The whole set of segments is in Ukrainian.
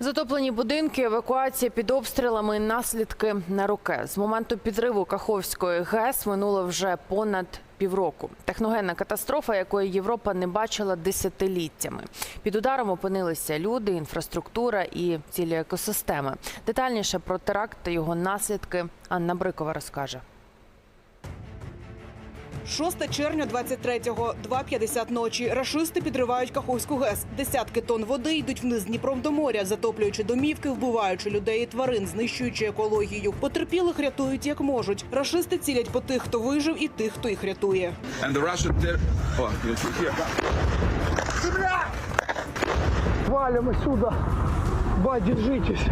Затоплені будинки, евакуація під обстрілами, наслідки на руке. З моменту підриву Каховської ГЕС минуло вже понад півроку. Техногенна катастрофа, якої Європа не бачила десятиліттями. Під ударом опинилися люди, інфраструктура і цілі екосистеми. Детальніше про теракт та його наслідки Анна Брикова розкаже. 6 червня 23-го, 2.50 ночі. Рашисти підривають Каховську ГЕС. Десятки тонн води йдуть вниз Дніпром до моря, затоплюючи домівки, вбиваючи людей і тварин, знищуючи екологію. Потерпілих рятують як можуть. Рашисти цілять по тих, хто вижив, і тих, хто їх рятує. And the Russian ter- oh, here. Валим отсюда. Ба, держитесь.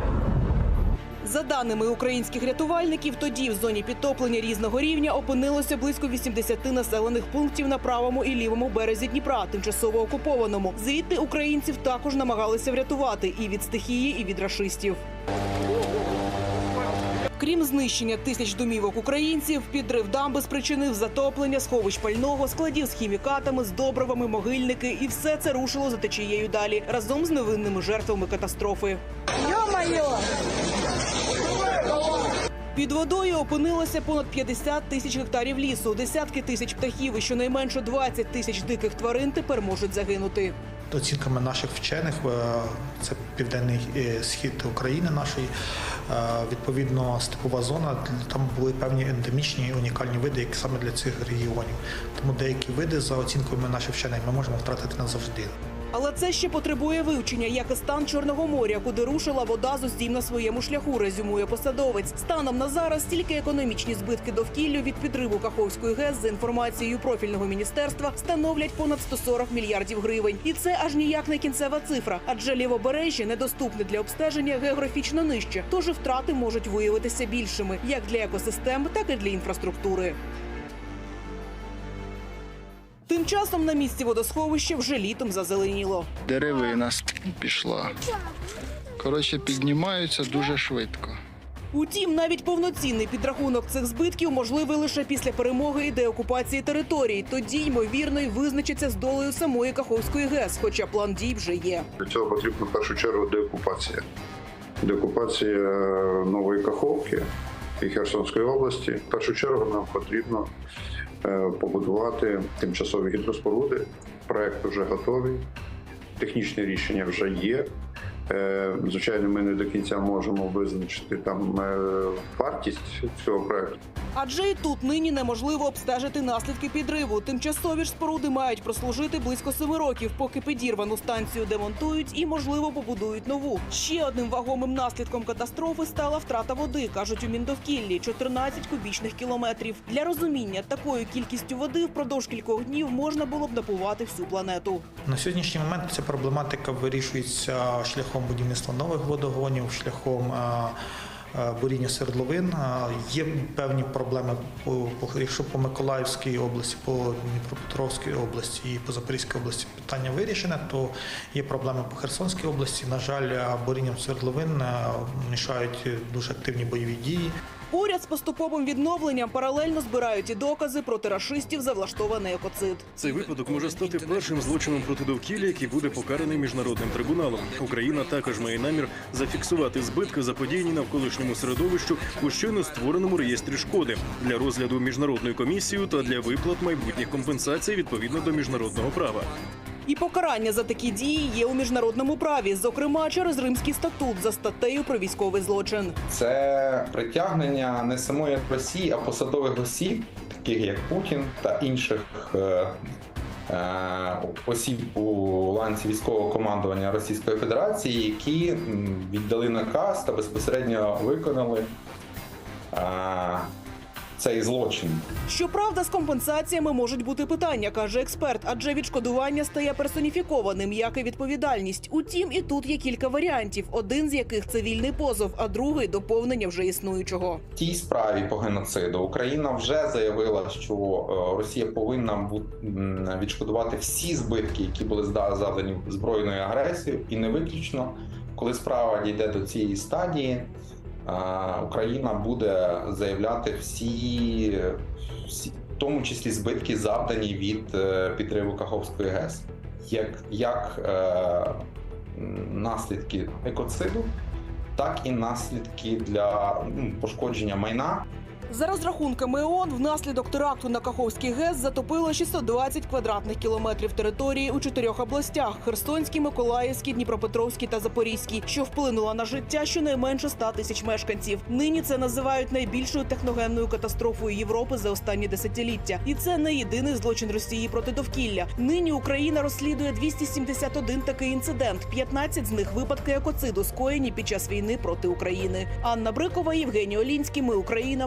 За даними українських рятувальників, тоді в зоні підтоплення різного рівня опинилося близько 80 населених пунктів на правому і лівому березі Дніпра, тимчасово окупованому. Звідти українців також намагалися врятувати і від стихії, і від рашистів. Крім знищення тисяч домівок українців, підрив дамби спричинив затоплення сховищ пального, складів з хімікатами, з добривами, могильники, і все це рушило за течією далі разом з невинними жертвами катастрофи. Під водою опинилося понад 50 тисяч гектарів лісу, десятки тисяч птахів і щонайменше 20 тисяч диких тварин тепер можуть загинути. Оцінками наших вчених, е, це південний е, схід України нашої, е, відповідно степова зона. Там були певні ендемічні унікальні види, які саме для цих регіонів. Тому деякі види, за оцінками наших вчених, ми можемо втратити назавжди. Але це ще потребує вивчення, як і стан Чорного моря, куди рушила вода з уздім на своєму шляху, резюмує посадовець. Станом на зараз тільки економічні збитки довкіллю від підриву Каховської ГЕС за інформацією профільного міністерства становлять понад 140 мільярдів гривень. І це аж ніяк не кінцева цифра, адже лівобережжя недоступне для обстеження географічно нижче. Тож втрати можуть виявитися більшими як для екосистем, так і для інфраструктури. Тим часом на місці водосховища вже літом зазеленіло. деревина пішла. Коротше, піднімаються дуже швидко. Утім, навіть повноцінний підрахунок цих збитків можливий лише після перемоги і деокупації територій. Тоді ймовірно й визначиться з долею самої Каховської ГЕС, хоча план дій вже є. Для цього потрібна в першу чергу деокупація. Деокупація нової Каховки і Херсонської області. В першу чергу нам потрібно е, побудувати тимчасові гідроспоруди. Проект вже готовий, технічне рішення вже є. Е, Звичайно, ми не до кінця можемо визначити там е, вартість цього проекту. Адже і тут нині неможливо обстежити наслідки підриву. Тимчасові ж споруди мають прослужити близько семи років, поки підірвану станцію демонтують і, можливо, побудують нову. Ще одним вагомим наслідком катастрофи стала втрата води, кажуть у Міндовкіллі – 14 кубічних кілометрів. Для розуміння такою кількістю води впродовж кількох днів можна було б напувати всю планету. На сьогоднішній момент ця проблематика вирішується шляхом будівництва нових водогонів, шляхом буріння свердловин. Є певні проблеми, якщо по Миколаївській області, по Дніпропетровській області і по Запорізькій області питання вирішене, то є проблеми по Херсонській області. На жаль, бурінням свердловин мішають дуже активні бойові дії. Поряд з поступовим відновленням паралельно збирають і докази проти рашистів за влаштований екоцид. Цей випадок може стати першим злочином проти довкілля, який буде покараний міжнародним трибуналом. Україна також має намір зафіксувати збитки, заподіяні навколишньому середовищу у щойно створеному реєстрі шкоди для розгляду міжнародною комісією та для виплат майбутніх компенсацій відповідно до міжнародного права. І покарання за такі дії є у міжнародному праві, зокрема через Римський статут за статтею про військовий злочин. це притягнення не самої Росії, а посадових осіб, таких як Путін та інших е, е, осіб у ланці військового командування Російської Федерації, які віддали наказ та безпосередньо виконали е, цей злочин. Щоправда, з компенсаціями можуть бути питання, каже експерт, адже відшкодування стає персоніфікованим, як і відповідальність. Утім, і тут є кілька варіантів, один з яких цивільний позов, а другий доповнення вже існуючого. В тій справі по геноциду Україна вже заявила, що е, Росія повинна відшкодувати всі збитки, які були завдані збройною агресією, і не виключно, коли справа дійде до цієї стадії, Україна буде заявляти всі, всі, в тому числі збитки, завдані від е, підриву Каховської ГЕС. Як, як е, наслідки екоциду, так і наслідки для ну, пошкодження майна. За розрахунками ООН, внаслідок теракту на Каховський ГЕС затопило 620 квадратних кілометрів території у чотирьох областях: Херсонській, Миколаївській, Дніпропетровській та Запорізькій, що вплинуло на життя щонайменше 100 тисяч мешканців. Нині це називають найбільшою техногенною катастрофою Європи за останні десятиліття. І це не єдиний злочин Росії проти довкілля. Нині Україна розслідує 271 такий інцидент. 15 з них випадки екоциду, скоєні під час війни проти України. Анна Брикова, Євгеній Олінський. Ми Україна.